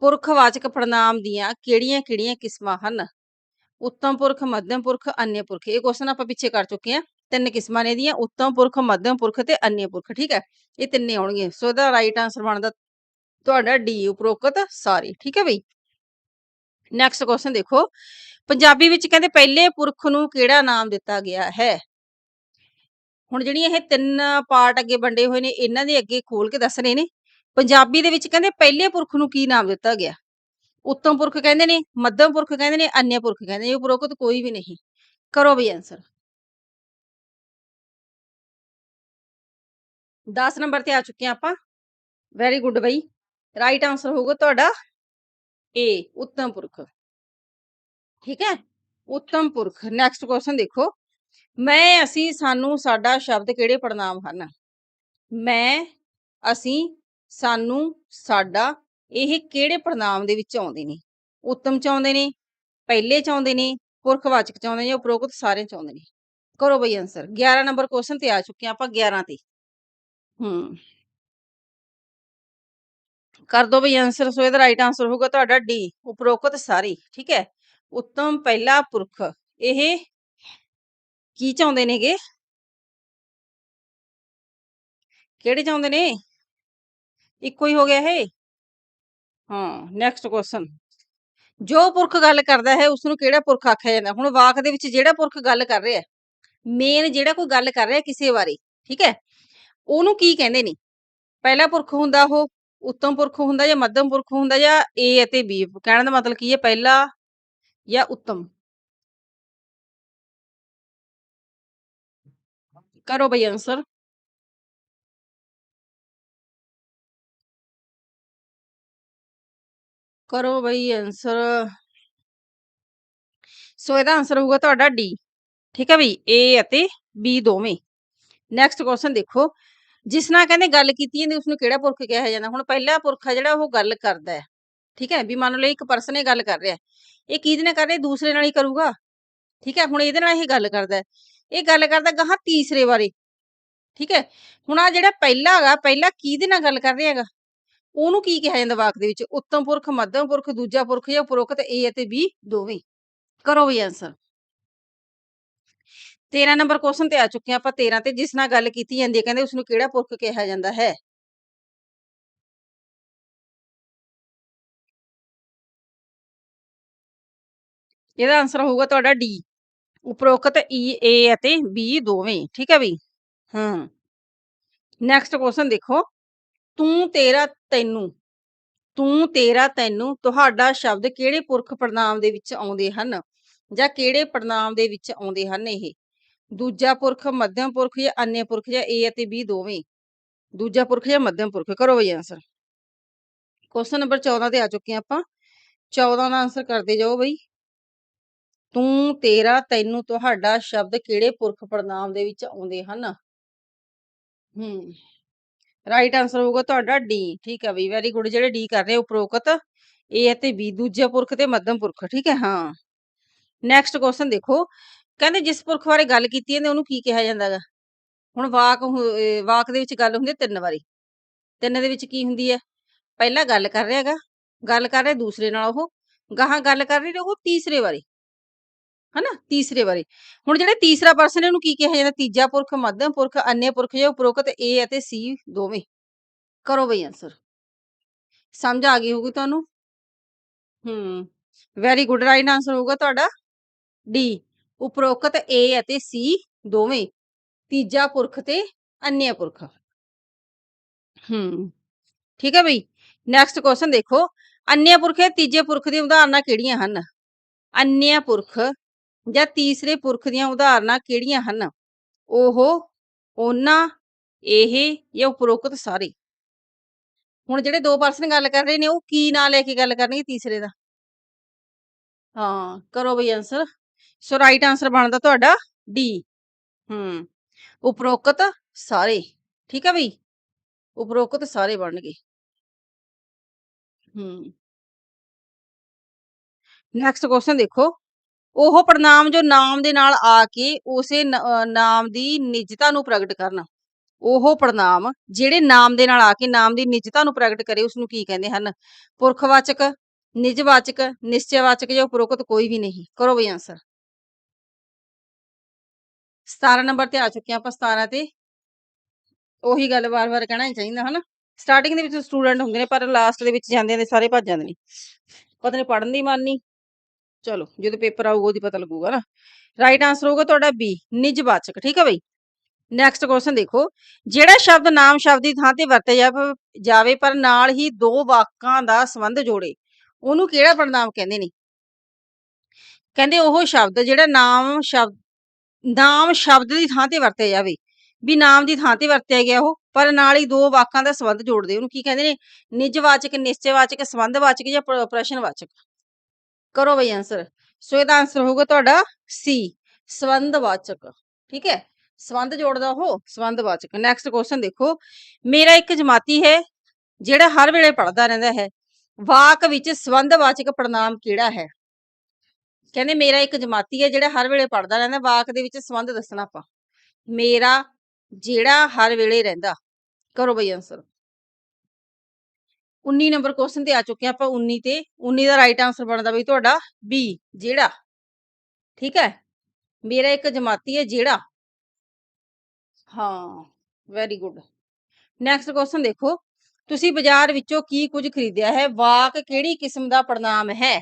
ਪੁਰਖਵਾਚਕ ਪੜਨਾਮ ਦੀਆਂ ਕਿਹੜੀਆਂ-ਕਿਹੜੀਆਂ ਕਿਸਮਾਂ ਹਨ? ਉੱਤਮ ਪੁਰਖ, ਮੱਧਮ ਪੁਰਖ, ਅੰਨ੍ਯ ਪੁਰਖ। ਇਹ ਕੁਐਸਚਨ ਆਪਾਂ ਪਿੱਛੇ ਕਰ ਚੁੱਕੇ ਹਾਂ। ਤਿੰਨ ਕਿਸਮਾਂ ਨੇ ਇਹਦੀਆਂ, ਉੱਤਮ ਪੁਰਖ, ਮੱਧਮ ਪੁਰਖ ਤੇ ਅੰਨ੍ਯ ਪੁਰਖ, ਠੀਕ ਹੈ? ਇਹ ਤਿੰਨੇ ਆਉਣਗੇ ਸੋ ਇਹਦਾ ਰਾਈਟ ਆਨਸਰ ਬਣਦਾ ਤੁਹਾਡਾ ਡੀ ਉਪਰੋਕਤ ਸਾਰੀ, ਠੀਕ ਹੈ ਬਈ? ਨੈਕਸਟ ਕੁਐਸਚਨ ਦੇਖੋ। ਪੰਜਾਬੀ ਵਿੱਚ ਕਹਿੰਦੇ ਪਹਿਲੇ ਪੁਰਖ ਨੂੰ ਕਿਹੜਾ ਨਾਮ ਦਿੱਤਾ ਗਿਆ ਹੈ? ਹੁਣ ਜਿਹੜੀਆਂ ਇਹ ਤਿੰਨ ਪਾਰਟ ਅੱਗੇ ਵੰਡੇ ਹੋਏ ਨੇ, ਇਹਨਾਂ ਦੇ ਅੱਗੇ ਖੋਲ ਕੇ ਦੱਸ ਰਹੇ ਨੇ। ਪੰਜਾਬੀ ਦੇ ਵਿੱਚ ਕਹਿੰਦੇ ਪਹਿਲੇ ਪੁਰਖ ਨੂੰ ਕੀ ਨਾਮ ਦਿੱਤਾ ਗਿਆ? ਉੱਤਮ ਪੁਰਖ ਕਹਿੰਦੇ ਨੇ, ਮੱਧਮ ਪੁਰਖ ਕਹਿੰਦੇ ਨੇ, ਅੰਨਯ ਪੁਰਖ ਕਹਿੰਦੇ ਨੇ। ਉਪਰੋਕਤ ਕੋਈ ਵੀ ਨਹੀਂ। ਕਰੋ ਬਈ ਆਨਸਰ 10 ਨੰਬਰ ਤੇ ਆ ਚੁੱਕੇ ਹਾਂ ਆਪਾਂ। ਵੈਰੀ ਗੁੱਡ ਬਈ। ਰਾਈਟ ਆਨਸਰ ਹੋਊਗਾ ਤੁਹਾਡਾ ਏ ਉੱਤਮ ਪੁਰਖ। ਠੀਕ ਹੈ? ਉੱਤਮ ਪੁਰਖ। ਨੈਕਸਟ ਕੁਐਸਚਨ ਦੇਖੋ। ਮੈਂ, ਅਸੀਂ, ਸਾਨੂੰ, ਸਾਡਾ ਸ਼ਬਦ ਕਿਹੜੇ ਪੜਨਾਮ ਹਨ? ਮੈਂ, ਅਸੀਂ, ਸਾਨੂੰ, ਸਾਡਾ, ਇਹ ਕਿਹੜੇ ਪੜਨਾਮ ਦੇ ਵਿੱਚ ਆਉਂਦੇ ਨੇ? ਉੱਤਮ ਚ ਆਉਂਦੇ ਨੇ, ਪਹਿਲੇ ਚ ਆਉਂਦੇ ਨੇ, ਪੁਰਖਵਾਚਕ ਚ ਆਉਂਦੇ ਨੇ ਉਪਰੋਕਤ ਸਾਰੇ ਚ ਆਉਂਦੇ ਨੇ? ਕਰੋ ਬਈ ਆਨਸਰ 11 ਨੰਬਰ ਕੁਐਸਚਨ ਤੇ ਆ ਚੁੱਕੇ ਹਾਂ ਆਪਾਂ 11 ਤੇ। ਹੂੰ। ਕਰ ਦੋ ਬਈ ਆਨਸਰ ਸੋ ਇਹਦਾ ਰਾਈਟ ਆਨਸਰ ਹੋਊਗਾ ਤੁਹਾਡਾ ਡੀ ਉਪਰੋਕਤ ਸਾਰੇ, ਠੀਕ ਹੈ? ਉੱਤਮ ਪਹਿਲਾ ਪੁਰਖ, ਇਹ ਕੀ ਚਾਹੁੰਦੇ ਨੇਗੇ? ਕਿਹੜੇ ਚਾਹੁੰਦੇ ਨੇ? ਇੱਕੋ ਹੀ ਹੋ ਗਿਆ ਇਹ? ਹਾਂ ਨੈਕਸਟ ਕੁਐਸਚਨ ਜੋ ਪੁਰਖ ਗੱਲ ਕਰਦਾ ਹੈ ਉਸ ਨੂੰ ਕਿਹੜਾ ਪੁਰਖ ਆਖਿਆ ਜਾਂਦਾ? ਹੁਣ ਵਾਕ ਦੇ ਵਿੱਚ ਜਿਹੜਾ ਪੁਰਖ ਗੱਲ ਕਰ ਰਿਹਾ ਮੇਨ ਜਿਹੜਾ ਕੋਈ ਗੱਲ ਕਰ ਰਿਹਾ ਕਿਸੇ ਬਾਰੇ, ਠੀਕ ਹੈ? ਉਹਨੂੰ ਕੀ ਕਹਿੰਦੇ ਨੇ? ਪਹਿਲਾ ਪੁਰਖ ਹੁੰਦਾ ਉਹ, ਉੱਤਮ ਪੁਰਖ ਹੁੰਦਾ ਜਾਂ ਮੱਧਮ ਪੁਰਖ ਹੁੰਦਾ ਜਾਂ ਏ ਅਤੇ ਬੀ ਕਹਿਣ ਦਾ ਮਤਲਬ ਕੀ ਹੈ? ਪਹਿਲਾ ਜਾਂ ਉੱਤਮ? ਕਰੋ ਬਈ ਆਨਸਰ ਕਰੋ ਬਈ ਆਨਸਰ ਸੋ ਇਹਦਾ ਆਨਸਰ ਹੋਊਗਾ ਤੁਹਾਡਾ ਡੀ ਠੀਕ ਹੈ ਬਈ? ਏ ਅਤੇ ਬੀ ਦੋਵੇਂ। ਨੈਕਸਟ ਕੁਐਸਚਨ ਦੇਖੋ। ਜਿਸ ਨਾਲ ਕਹਿੰਦੇ ਗੱਲ ਕੀਤੀ ਜਾਂਦੀ ਉਸ ਨੂੰ ਕਿਹੜਾ ਪੁਰਖ ਕਿਹਾ ਜਾਂਦਾ? ਹੁਣ ਪਹਿਲਾ ਪੁਰਖ ਆ ਜਿਹੜਾ ਉਹ ਗੱਲ ਕਰਦਾ ਹੈ, ਠੀਕ ਹੈ? ਵੀ ਮੰਨ ਲਓ ਇੱਕ ਪਰਸਨ ਇਹ ਗੱਲ ਕਰ ਰਿਹਾ ਇਹ ਕਿਹਦੇ ਨਾਲ ਕਰ ਰਿਹਾ? ਦੂਸਰੇ ਨਾਲ ਹੀ ਕਰੂਗਾ, ਠੀਕ ਹੈ? ਹੁਣ ਇਹਦੇ ਨਾਲ ਇਹ ਗੱਲ ਕਰਦਾ ਹੈ, ਇਹ ਗੱਲ ਕਰਦਾ ਗਾਹਾਂ ਤੀਸਰੇ ਬਾਰੇ, ਠੀਕ ਹੈ? ਹੁਣ ਆ ਜਿਹੜਾ ਪਹਿਲਾ ਹੈਗਾ, ਪਹਿਲਾ ਕਿਹਦੇ ਨਾਲ ਗੱਲ ਕਰ ਰਿਹਾ ਹੈਗਾ? ਉਹਨੂੰ ਕੀ ਕਿਹਾ ਜਾਂਦਾ ਵਾਕ ਦੇ ਵਿੱਚ? ਉੱਤਮ ਪੁਰਖ, ਮੱਧਮ ਪੁਰਖ, ਦੂਜਾ ਪੁਰਖ ਜਾਂ ਉਪਰੋਕਤ ਏ ਅਤੇ ਬੀ ਦੋਵੇਂ? ਕਰੋ ਵੀ ਆਨਸਰ 13 ਨੰਬਰ ਕੁਐਸਚਨ ਤੇ ਆ ਚੁੱਕੇ ਹਾਂ ਆਪਾਂ 13 ਤੇ ਜਿਸ ਨਾਲ ਗੱਲ ਕੀਤੀ ਜਾਂਦੀ ਹੈ, ਕਹਿੰਦੇ ਉਸ ਨੂੰ ਕਿਹੜਾ ਪੁਰਖ ਕਿਹਾ ਜਾਂਦਾ ਹੈ? ਇਹਦਾ ਆਨਸਰ ਹੋਊਗਾ ਤੁਹਾਡਾ ਡੀ ਉਪਰੋਕਤ e, ਈ ਏ ਅਤੇ ਬੀ ਦੋਵੇਂ, ਠੀਕ ਹੈ ਵੀ? ਹਾਂ। ਨੈਕਸਟ ਕੁਐਸਚਨ ਦੇਖੋ। ਤੂੰ ਤੇਰਾ ਤੈਨੂੰ, ਤੂੰ ਤੇਰਾ ਤੈਨੂੰ ਤੁਹਾਡਾ ਸ਼ਬਦ ਕਿਹੜੇ ਪੁਰਖ ਪੜਨਾਮ ਦੇ ਵਿੱਚ ਆਉਂਦੇ ਹਨ ਜਾਂ ਕਿਹੜੇ ਪੜਨਾਮ ਦੇ ਵਿੱਚ ਆਉਂਦੇ ਹਨ ਇਹ? ਦੂਜਾ ਪੁਰਖ, ਮੱਧਮ ਪੁਰਖ ਜਾਂ ਅੰਨਯ ਪੁਰਖ ਜਾਂ ਏ ਅਤੇ ਬੀ ਦੋਵੇਂ? ਦੂਜਾ ਪੁਰਖ ਜਾਂ ਮੱਧਮ ਪੁਰਖ? ਕਰੋ ਬਈ ਆਨਸਰ ਕੁਐਸਚਨ ਨੰਬਰ 14 ਤੇ ਆ ਚੁੱਕੇ ਆਪਾਂ। 14 ਦਾ ਆਨਸਰ ਕਰਦੇ ਜਾਓ ਬਈ। ਤੂੰ, ਤੇਰਾ, ਤੈਨੂੰ ਤੁਹਾਡਾ ਸ਼ਬਦ ਕਿਹੜੇ ਪੁਰਖ ਪੜਨਾਮ ਦੇ ਵਿੱਚ ਆਉਂਦੇ ਹਨ? ਹੂੰ। ਰਾਈਟ ਆਨਸਰ ਹੋਊਗਾ ਤੁਹਾਡਾ ਡੀ ਠੀਕ ਹੈ ਬਈ। ਵੈਰੀ ਗੁੱਡ ਜਿਹੜੇ ਡੀ ਕਰ ਰਹੇ ਉਪਰੋਕਤ ਏ ਅਤੇ ਬੀ ਦੂਜੇ ਪੁਰਖ ਤੇ ਮੱਧਮ ਪੁਰਖ, ਠੀਕ ਹੈ? ਹਾਂ। ਨੈਕਸਟ ਕੁਐਸਚਨ ਦੇਖੋ। ਕਹਿੰਦੇ ਜਿਸ ਪੁਰਖ ਬਾਰੇ ਗੱਲ ਕੀਤੀ ਜਾਂਦੀ ਉਹਨੂੰ ਕੀ ਕਿਹਾ ਜਾਂਦਾ ਹੈਗਾ ਹੁਣ ਵਾਕ ਵਾਕ ਦੇ ਵਿੱਚ ਗੱਲ ਹੁੰਦੀ ਹੈ ਤਿੰਨ ਵਾਰੀ। ਤਿੰਨ ਦੇ ਵਿੱਚ ਕੀ ਹੁੰਦੀ ਹੈ? ਪਹਿਲਾਂ ਗੱਲ ਕਰ ਰਿਹਾ ਗੱਲ ਕਰ ਰਿਹਾ ਦੂਸਰੇ ਨਾਲ ਉਹ, ਗਾਹਾਂ ਗੱਲ ਕਰ ਰਹੇ ਉਹ ਤੀਸਰੇ ਵਾਰੀ। ਹਨਾ? ਤੀਸਰੇ ਵਾਰੀ। ਹੁਣ ਜਿਹੜੇ ਤੀਸਰਾ ਪਰਸਨ ਇਹਨੂੰ ਕੀ ਕਿਹਾ ਜਾਂਦਾ? ਤੀਜਾ ਪੁਰਖ, ਮੱਧਮ ਪੁਰਖ, ਅੰਨਯ ਪੁਰਖ ਜਾਂ ਉਪਰੋਕਤ ਏ ਅਤੇ ਸੀ ਦੋਵੇਂ। ਕਰੋ ਬਈ ਆਨਸਰ ਸਮਝ ਆ ਗਈ ਹੋਊਗੀ ਤੁਹਾਨੂੰ? ਹੂੰ। ਵੈਰੀ ਗੁੱਡ ਰਾਈਟ ਆਨਸਰ ਹੋਊਗਾ ਤੁਹਾਡਾ ਡੀ ਉਪਰੋਕਤ ਏ ਅਤੇ ਸੀ ਦੋਵੇਂ, ਤੀਜਾ ਪੁਰਖ ਤੇ ਅੰਨਯ ਪੁਰਖ। ਹੂੰ, ਠੀਕ ਹੈ ਬਈ। ਨੈਕਸਟ ਕੁਐਸਚਨ ਦੇਖੋ ਅੰਨਯ ਪੁਰਖ ਤੀਜੇ ਪੁਰਖ ਦੀਆਂ ਉਦਾਹਰਨਾਂ ਕਿਹੜੀਆਂ ਹਨ? ਅੰਨਯ ਪੁਰਖ ਜਾਂ ਤੀਸਰੇ ਪੁਰਖ ਦੀਆਂ ਉਦਾਹਰਨਾਂ ਕਿਹੜੀਆਂ ਹਨ? ਉਹ, ਉਹਨਾਂ, ਇਹ ਜਾਂ ਉਪਰੋਕਤ ਸਾਰੇ? ਹੁਣ ਜਿਹੜੇ ਦੋ ਪਰਸਨ ਗੱਲ ਕਰ ਰਹੇ ਨੇ, ਉਹ ਕੀ ਨਾਂ ਲੈ ਕੇ ਗੱਲ ਕਰਨਗੇ ਤੀਸਰੇ ਦਾ? ਹਾਂ, ਕਰੋ ਬਈ ਆਨਸਰ ਸੋ ਰਾਈਟ ਆਨਸਰ ਬਣਦਾ ਤੁਹਾਡਾ ਡੀ ਹੂੰ। ਉਪਰੋਕਤ ਸਾਰੇ, ਠੀਕ ਹੈ ਬਈ? ਉਪਰੋਕਤ ਸਾਰੇ ਬਣਨਗੇ ਹੂੰ। ਨੈਕਸਟ ਕੁਐਸਚਨ ਦੇਖੋ। ਉਹ ਪੜਨਾਮ ਜੋ ਨਾਮ ਦੇ ਨਾਲ ਆ ਕੇ ਉਸੇ ਨਾਮ ਦੀ ਨਿਜਤਾ ਨੂੰ ਪ੍ਰਗਟ ਕਰਨ। ਉਹ ਪੜਨਾਮ ਜਿਹੜੇ ਨਾਮ ਦੇ ਨਾਲ ਆ ਕੇ ਨਾਮ ਦੀ ਨਿਜਤਾ ਨੂੰ ਪ੍ਰਗਟ ਕਰੇ ਉਸ ਨੂੰ ਕੀ ਕਹਿੰਦੇ ਹਨ? ਪੁਰਖਵਾਚਕ, ਨਿਜਵਾਚਕ ਨਿਸ਼ਚੈਵਾਚਕ ਜਾਂ ਉਪਰੋਕਤ ਕੋਈ ਵੀ ਨਹੀਂ। ਕਰੋ ਬਈ ਆਨਸਰ 17 ਨੰਬਰ ਤੇ ਆ ਚੁੱਕੇ ਹਾਂ ਆਪਾਂ 17 ਤੇ। ਉਹੀ ਗੱਲ ਵਾਰ-ਵਾਰ ਕਹਿਣਾ ਹੀ ਚਾਹੀਦਾ, ਹਨਾ? ਸਟਾਰਟਿੰਗ ਦੇ ਵਿੱਚ ਸਟੂਡੈਂਟ ਹੁੰਦੇ ਨੇ, ਪਰ ਲਾਸਟ ਦੇ ਵਿੱਚ ਜਾਂਦੇ ਨੇ, ਸਾਰੇ ਭੱਜ ਜਾਂਦੇ ਨੇ। ਪਤਾ ਨਹੀਂ ਪੜਨ ਦੀ ਮਨ ਨਹੀਂ ਚਲੋ, ਜਦੋਂ ਪੇਪਰ ਆਊਗਾ, ਉਹਦੀ ਪਤਾ ਲੱਗੂਗਾ ਨਾ ਰਾਈਟ ਆਨਸਰ ਹੋਊਗਾ ਤੁਹਾਡਾ ਬੀ ਨਿਜਵਾਚਕ ਠੀਕ ਹੈ ਬਈ? ਨੈਕਸਟ ਕੁਐਸਚਨ ਦੇਖੋ। ਜਿਹੜਾ ਸ਼ਬਦ ਨਾਮ ਸ਼ਬਦ ਦੀ ਥਾਂ ਤੇ ਵਰਤਿਆ ਜਾਵੇ, ਪਰ ਨਾਲ ਹੀ ਦੋ ਵਾਕਾਂ ਦਾ ਸੰਬੰਧ ਜੋੜੇ, ਉਹਨੂੰ ਕਿਹੜਾ ਪੜਨਾਮ ਕਹਿੰਦੇ ਨੇ? ਕਹਿੰਦੇ ਉਹ ਸ਼ਬਦ ਜਿਹੜਾ ਨਾਮ ਸ਼ਬਦ ਨਾਮ ਸ਼ਬਦ ਦੀ ਥਾਂ ਤੇ ਵਰਤਿਆ ਜਾਵੇ। ਵੀ ਨਾਮ ਦੀ ਥਾਂ ਤੇ ਵਰਤਿਆ ਗਿਆ ਉਹ, ਪਰ ਨਾਲ ਹੀ ਦੋ ਵਾਕਾਂ ਦਾ ਸੰਬੰਧ ਜੋੜਦੇ। ਉਹਨੂੰ ਕੀ ਕਹਿੰਦੇ ਨੇ? ਨਿਜਵਾਚਕ, ਨਿਸ਼ਚੈਵਾਚਕ, ਸੰਬੰਧਵਾਚਕ ਜਾਂ ਪ੍ਰ- ਪ੍ਰਸ਼ਨਵਾਚਕ। ਕਰੋ ਬਈ ਆਨਸਰ ਸੋ ਇਹਦਾ ਆਨਸਰ ਹੋਊਗਾ ਤੁਹਾਡਾ ਸੀ ਸੰਬੰਧਵਾਚਕ। ਠੀਕ ਹੈ? ਸੰਬੰਧ ਜੋੜਦਾ ਉਹ, ਸੰਬੰਧਵਾਚਕ। ਨੈਕਸਟ ਕੁਐਸਚਨ ਦੇਖੋ। ਮੇਰਾ ਇੱਕ ਜਮਾਤੀ ਹੈ, ਜਿਹੜਾ ਹਰ ਵੇਲੇ ਪੜ੍ਹਦਾ ਰਹਿੰਦਾ ਹੈ। ਵਾਕ ਵਿੱਚ ਸੰਬੰਧਵਾਚਕ ਪੜਨਾਮ ਕਿਹੜਾ ਹੈ? ਕਹਿੰਦੇ ਮੇਰਾ ਇੱਕ ਜਮਾਤੀ ਹੈ ਜਿਹੜਾ ਹਰ ਵੇਲੇ ਪੜ੍ਹਦਾ ਰਹਿੰਦਾ, ਵਾਕ ਦੇ ਵਿੱਚ ਸੰਬੰਧ ਦੱਸਣਾ ਆਪਾਂ। ਮੇਰਾ ਜਿਹੜਾ ਹਰ ਵੇਲੇ ਰਹਿੰਦਾ, ਕਰੋ ਬਈ ਆਨਸਰ 19 ਨੰਬਰ ਕੁਐਸਚਨ ਤੇ ਆ ਚੁੱਕੇ ਹਾਂ ਆਪਾਂ 19 ਤੇ 19 ਦਾ ਰਾਈਟ ਆਨਸਰ ਬਣਦਾ ਬਈ ਤੁਹਾਡਾ ਬੀ ਜਿਹੜਾ। ਠੀਕ ਹੈ? ਮੇਰਾ ਇੱਕ ਜਮਾਤੀ ਹੈ ਜਿਹੜਾ। ਹਾਂ ਵੈਰੀ ਗੁੱਡ ਨੈਕਸਟ ਕੁਐਸਚਨ ਦੇਖੋ, ਤੁਸੀਂ ਬਾਜ਼ਾਰ ਵਿੱਚੋਂ ਕੀ ਕੁਝ ਖਰੀਦਿਆ ਹੈ? ਵਾਕ ਕਿਹੜੀ ਕਿਸਮ ਦਾ ਪੜਨਾਮ ਹੈ?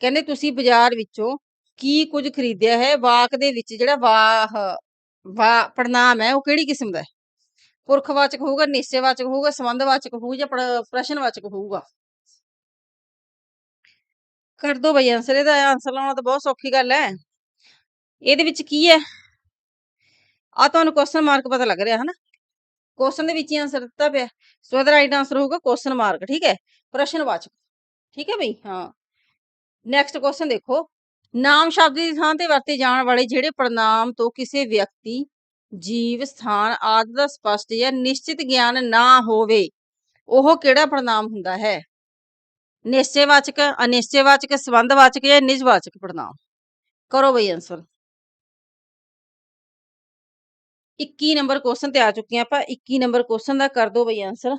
ਕਹਿੰਦੇ ਤੁਸੀਂ ਬਾਜ਼ਾਰ ਵਿੱਚੋਂ ਕੀ ਕੁਝ ਖਰੀਦਿਆ ਹੈ? ਵਾਕ ਦੇ ਵਿੱਚ ਜਿਹੜਾ ਵਾਹ ਵਾ ਪੜਨਾਮ ਹੈ, ਉਹ ਕਿਹੜੀ ਕਿਸਮ ਦਾ ਹੈ? ਪੁਰਖਵਾਚਕ ਹੋਊਗਾ, ਨਿਸ਼ਚੈਵਾਚਕ ਹੋਊਗਾ, ਸੰਬੰਧਵਾਚਕ ਹੋਊਗਾ ਜਾਂ ਪ੍ਰਸ਼ਨਵਾਚਕ ਹੋਊਗਾ? ਕਰ ਦੋ ਬਈ ਆਨਸਰ ਇਹਦਾ ਆਨਸਰ ਲਾਉਣਾ ਤਾਂ ਬਹੁਤ ਸੌਖੀ ਗੱਲ ਹੈ। ਇਹਦੇ ਵਿੱਚ ਕੀ ਹੈ? ਆ ਤੁਹਾਨੂੰ ਕੁਐਸਚਨ ਮਾਰਕ ਪਤਾ ਲੱਗ ਰਿਹਾ ਹੈ ਨਾ ਕੁਐਸਚਨ ਦੇ ਵਿੱਚ ਹੀ ਆਨਸਰ ਦਿੱਤਾ ਪਿਆ। ਸੋ ਇਹਦਾ ਰਾਈਟ ਆਨਸਰ ਹੋਊਗਾ ਕੁਐਸਚਨ ਮਾਰਕ ਠੀਕ ਹੈ? ਪ੍ਰਸ਼ਨ ਵਾਚਕ ਠੀਕ ਹੈ ਬਈ? ਹਾਂ। ਨੈਕਸਟ ਕੁਐਸਚਨ ਦੇਖੋ। ਨਾਮ ਸ਼ਬਦ ਦੀ ਥਾਂ ਤੇ ਵਰਤੇ ਜਾਣ ਵਾਲੇ ਜਿਹੜੇ ਪ੍ਰਣਾਮ ਤੋਂ ਕਿਸੇ ਵਿਅਕਤੀ, ਜੀਵ, ਸਥਾਨ ਆਦਿ ਦਾ ਸਪਸ਼ਟ ਜਾਂ ਨਿਸ਼ਚਿਤ ਗਿਆਨ ਨਾ ਹੋਵੇ, ਉਹ ਕਿਹੜਾ ਪ੍ਰਣਾਮ ਹੁੰਦਾ ਹੈ? ਨਿਸ਼ਚੈਵਾਚਕ, ਅਨਿਸ਼ਚੈਵਾਚਕ, ਸੰਬੰਧਵਾਚਕ ਜਾਂ ਨਿਜਵਾਚਕ ਪ੍ਰਨਾਮ ਕਰੋ ਬਈ ਆਨਸਰ 21 ਨੰਬਰ ਕੁਐਸਚਨ ਤੇ ਆ ਚੁੱਕੇ ਹਾਂ ਆਪਾਂ। 21 ਨੰਬਰ ਕੁਐਸਚਨ ਦਾ ਕਰ ਦੋ ਬਈ ਆਨਸਰ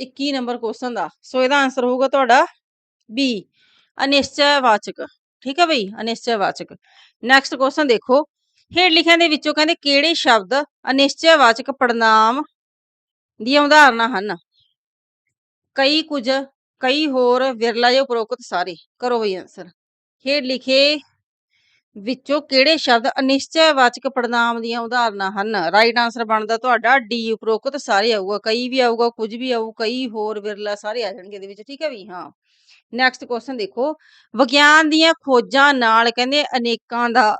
ਇੱਕੀ ਨੰਬਰ ਕੁਐਸਚਨ ਦਾ। ਸੋ ਇਹਦਾ ਆਨਸਰ ਹੋਊਗਾ ਤੁਹਾਡਾ ਬੀ ਅਨਿਸ਼ਚੈਵਾਚਕ ਠੀਕ ਹੈ ਬਈ? ਅਨਿਸ਼ਚੈਵਾਚਕ ਨੈਕਸਟ ਕੁਐਸਚਨ ਦੇਖੋ। ਹੇਠ ਲਿਖਿਆਂ ਦੇ ਵਿੱਚੋਂ ਕਹਿੰਦੇ ਕਿਹੜੇ ਸ਼ਬਦ ਅਨਿਸ਼ਚੈਵਾਚਕ ਪੜਨਾਮ ਦੀਆਂ ਉਦਾਹਰਨਾਂ ਹਨ? ਕਈ ਕੁਝ, ਕਈ ਹੋਰ, ਵਿਰਲਾ ਜਾਂ ਉਪਰੋਕਤ ਸਾਰੇ। ਕਰੋ ਬਈ ਆਨਸਰ ਹੇਠ ਲਿਖੇ ਵਿੱਚੋਂ ਕਿਹੜੇ ਸ਼ਬਦ ਅਨਿਸ਼ਚੈਵਾਚਕ ਪੜਨਾਮ ਦੀਆਂ ਉਦਾਹਰਨਾਂ ਹਨ? ਰਾਈਟ ਆਨਸਰ ਬਣਦਾ ਤੁਹਾਡਾ ਡੀ ਉਪਰੋਕਤ ਸਾਰੇ ਆਊਗਾ, ਕਈ ਵੀ ਆਊਗਾ, ਕੁਝ ਵੀ ਆਊ, ਕਈ ਹੋਰ ਵਿਰਲਾ ਸਾਰੇ ਆ ਜਾਣਗੇ ਇਹਦੇ ਵਿੱਚ, ਠੀਕ ਹੈ ਵੀ? ਹਾਂ। ਨੈਕਸਟ ਕੁਐਸਚਨ ਦੇਖੋ। ਵਿਗਿਆਨ ਦੀਆਂ ਖੋਜਾਂ ਨਾਲ ਕਹਿੰਦੇ ਅਨੇਕਾਂ ਦਾ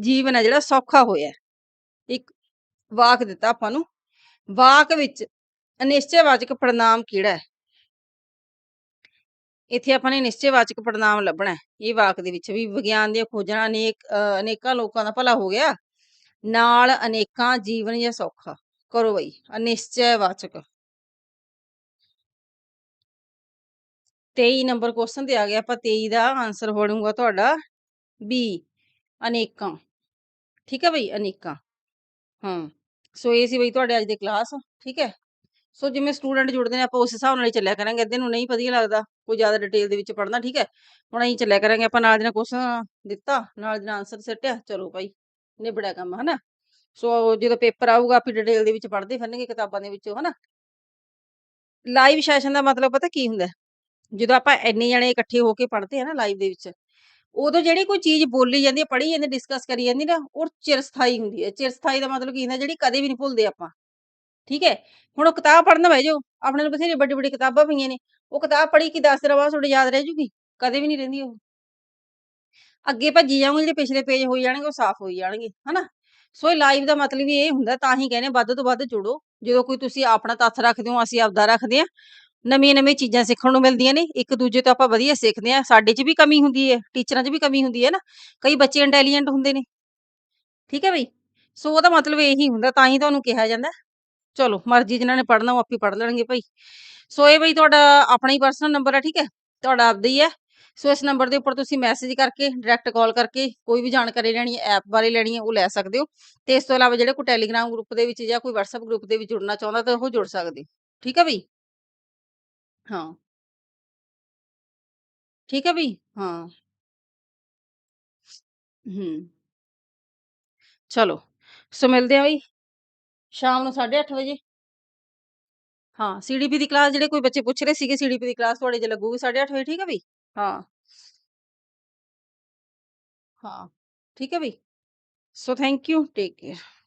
ਜੀਵਨ ਹੈ ਜਿਹੜਾ ਸੌਖਾ ਹੋਇਆ ਇੱਕ ਵਾਕ ਦਿੱਤਾ ਆਪਾਂ ਨੂੰ। ਵਾਕ ਵਿੱਚ ਅਨਿਸ਼ਚੈਵਾਚਕ ਪੜਨਾਮ ਕਿਹੜਾ ਹੈ? ਇੱਥੇ ਆਪਾਂ ਨੇ ਨਿਸ਼ਚੈਵਾਚਕ ਪੜਨਾਮ ਲੱਭਣਾ ਹੈ। ਇਹ ਵਾਕ ਦੇ ਵਿੱਚ ਵੀ ਵਿਗਿਆਨ ਦੀਆਂ ਖੋਜਾਂ ਅਨੇਕ ਅਨੇਕਾਂ ਲੋਕਾਂ ਦਾ ਭਲਾ ਹੋ ਗਿਆ। ਨਾਲ ਅਨੇਕਾਂ ਜੀਵਨ ਜਾਂ ਸੌਖਾ। ਕਰੋ ਬਈ, ਅਨਿਸ਼ਚੈਵਾਚਕ। 23 ਨੰਬਰ ਕੁਐਸਚਨ ਤੇ ਆ ਗਿਆ। ਆਪਾਂ 23 ਦਾ ਆਨਸਰ ਹੋਣੂਗਾ ਤੁਹਾਡਾ ਬੀ ਅਨੇਕਾਂ। ਠੀਕ ਹੈ ਬਈ, ਅਨੇਕਾਂ। ਹਾਂ। ਸੋ ਇਹ ਸੀ ਬਈ ਤੁਹਾਡੇ ਅੱਜ ਦੇ ਕਲਾਸ ਠੀਕ ਹੈ। ਸੋ ਜਿਵੇਂ ਸਟੂਡੈਂਟ ਜੁੜਦੇ ਨੇ, ਆਪਾਂ ਉਸ ਹਿਸਾਬ ਨਾਲ ਹੀ ਚੱਲਿਆ ਕਰਾਂਗੇ। ਅੱਧੇ ਨੂੰ ਨਹੀਂ ਵਧੀਆ ਲੱਗਦਾ, ਕੋਈ ਜ਼ਿਆਦਾ ਡਿਟੇਲ ਦੇ ਵਿੱਚ ਪੜਨਾ ਠੀਕ ਹੈ? ਹੁਣ ਅਸੀਂ ਚੱਲਿਆ ਕਰਾਂਗੇ, ਆਪਾਂ ਨਾਲ ਦੀ ਕੁਐਸਚਨ ਦਿੱਤਾ, ਨਾਲ ਦੀ ਆਨਸਰ ਸਿੱਟਿਆ ਚਲੋ ਭਾਈ ਨਿਬੜਿਆ ਕੰਮ, ਹਨਾ? ਸੋ ਜਦੋਂ ਪੇਪਰ ਆਊਗਾ, ਆਪੀ ਡਿਟੇਲ ਦੇ ਵਿੱਚ ਪੜਦੇ ਫਿਰਨਗੇ, ਕਿਤਾਬਾਂ ਦੇ ਵਿੱਚੋਂ, ਹਨਾ? ਲਾਈਵ ਸੈਸ਼ਨ ਦਾ ਮਤਲਬ ਪਤਾ ਕੀ ਹੁੰਦਾ? ਜਦੋਂ ਆਪਾਂ ਇੰਨੇ ਜਣੇ ਇਕੱਠੇ ਹੋ ਕੇ ਪੜ੍ਹਦੇ ਆ ਨਾ ਲਾਈਵ ਦੇ ਵਿੱਚ, ਉਦੋਂ ਜਿਹੜੀ ਕੋਈ ਚੀਜ਼ ਬੋਲੀ ਜਾਂਦੀ ਹੈ ਪੜ੍ਹੀ ਜਾਂਦੀ ਡਿਸਕਸ ਕਰੀ ਜਾਂਦੀ ਨਾ, ਉਹ ਚਿਰਸਥਾਈ ਹੁੰਦੀ ਹੈ। ਚਿਰਸਥਾਈ ਦਾ ਮਤਲਬ ਕੀ ਹੁੰਦਾ, ਜਿਹੜੀ ਕਦੇ ਵੀ ਨਹੀਂ ਭੁੱਲਦੇ ਆਪਾਂ। ਠੀਕ ਹੈ? ਹੁਣ ਉਹ ਕਿਤਾਬ ਪੜ੍ਹਨ ਬਹਿ ਜਾਓ, ਆਪਣੇ ਨੂੰ ਬਥੇਰੀ ਵੱਡੀ ਵੱਡੀ ਕਿਤਾਬਾਂ ਪਈਆਂ ਨੇ, ਉਹ ਕਿਤਾਬ ਪੜ੍ਹੀ ਕਿ 10 ਦਿਨਾਂ ਬਾਅਦ ਤੁਹਾਡੇ ਯਾਦ ਰਹਿ ਜੂਗੀ? ਕਦੇ ਵੀ ਨਹੀਂ ਰਹਿੰਦੀ ਉਹ। ਅੱਗੇ ਭੱਜੀ ਜਾਵਾਂਗੇ, ਜਿਹੜੇ ਪਿਛਲੇ ਪੇਜ ਹੋਈ ਜਾਣਗੇ, ਉਹ ਸਾਫ਼ ਹੋਈ ਜਾਣਗੇ, ਹਨਾ? ਸੋ ਇਹ ਲਾਈਵ ਦਾ ਮਤਲਬ ਵੀ ਇਹ ਹੁੰਦਾ, ਤਾਂ ਹੀ ਕਹਿੰਦੇ ਵੱਧ ਤੋਂ ਵੱਧ ਜੁੜੋ। ਜਦੋਂ ਕੋਈ ਤੁਸੀਂ ਆਪਣਾ ਤੱਥ ਰੱਖਦੇ ਹੋ, ਅਸੀਂ ਆਪਦਾ ਰੱਖਦੇ ਆ ਨਵੀਆਂ ਨਵੀਆਂ ਚੀਜ਼ਾਂ ਸਿੱਖਣ ਨੂੰ ਮਿਲਦੀਆਂ ਨੇ, ਇੱਕ ਦੂਜੇ ਤੋਂ ਆਪਾਂ ਵਧੀਆ ਸਿੱਖਦੇ ਆ ਸਾਡੇ 'ਚ ਵੀ ਕਮੀ ਹੁੰਦੀ ਹੈ, ਟੀਚਰਾਂ 'ਚ ਵੀ ਕਮੀ ਹੁੰਦੀ ਹੈ ਨਾ, ਕਈ ਬੱਚੇ ਇੰਟੈਲੀਜੈਂਟ ਹੁੰਦੇ ਨੇ। ਠੀਕ ਹੈ ਬਈ? ਸੋ ਉਹਦਾ ਮਤਲਬ ਇਹੀ ਹੁੰਦਾ, ਤਾਂ ਹੀ ਤੁਹਾਨੂੰ ਕਿਹਾ ਜਾਂਦਾ। ਚਲੋ, ਮਰਜ਼ੀ ਜਿਨ੍ਹਾਂ ਨੇ ਪੜ੍ਹਨਾ ਉਹ ਆਪੇ ਪੜ੍ਹ ਲੈਣਗੇ ਭਾਈ। ਸੋ ਇਹ ਬਈ ਤੁਹਾਡਾ ਆਪਣਾ ਹੀ ਪਰਸਨਲ ਨੰਬਰ ਹੈ, ਠੀਕ ਹੈ? ਤੁਹਾਡਾ ਆਪਦਾ ਹੀ ਹੈ। ਸੋ ਇਸ ਨੰਬਰ ਦੇ ਉੱਪਰ ਤੁਸੀਂ ਮੈਸੇਜ ਕਰਕੇ ਡਾਇਰੈਕਟ ਕਾਲ ਕਰਕੇ ਕੋਈ ਵੀ ਜਾਣਕਾਰੀ ਲੈਣੀ ਹੈ ਐਪ ਬਾਰੇ ਲੈਣੀ ਹੈ, ਉਹ ਲੈ ਸਕਦੇ ਹੋ। ਤੇ ਇਸ ਤੋਂ ਇਲਾਵਾ ਜਿਹੜੇ ਕੋਈ ਟੈਲੀਗ੍ਰਾਮ ਗਰੁੱਪ ਦੇ ਵਿੱਚ ਜਾਂ ਕੋਈ WhatsApp ਗਰੁੱਪ ਦੇ ਵਿੱਚ ਜੁੜਨਾ ਚਾਹੁੰਦਾ ਤਾਂ ਉਹ ਜੁੜ ਸਕਦੇ ਠੀਕ ਹੈ ਬਈ? ਹਾਂ। ਠੀਕ ਹੈ ਬਈ? ਹਾਂ। ਹੂੰ। ਚਲੋ। ਸੋ ਮਿਲਦੇ ਆ ਬਈ। ਸ਼ਾਮ ਨੂੰ 8:30 ਵਜੇ ਹਾਂ, ਸੀਡੀਪੀ ਦੀ ਕਲਾਸ ਜਿਹੜੇ ਕੋਈ ਬੱਚੇ ਪੁੱਛ ਰਹੇ ਸੀਗੇ ਸੀਡੀਪੀ ਦੀ ਕਲਾਸ ਤੁਹਾਡੇ 'ਚ ਲੱਗੂਗੀ 8:30 ਵਜੇ ਠੀਕ ਆ ਬਈ? ਹਾਂ। ਹਾਂ, ਠੀਕ ਹੈ ਬਈ? So thank you, take care.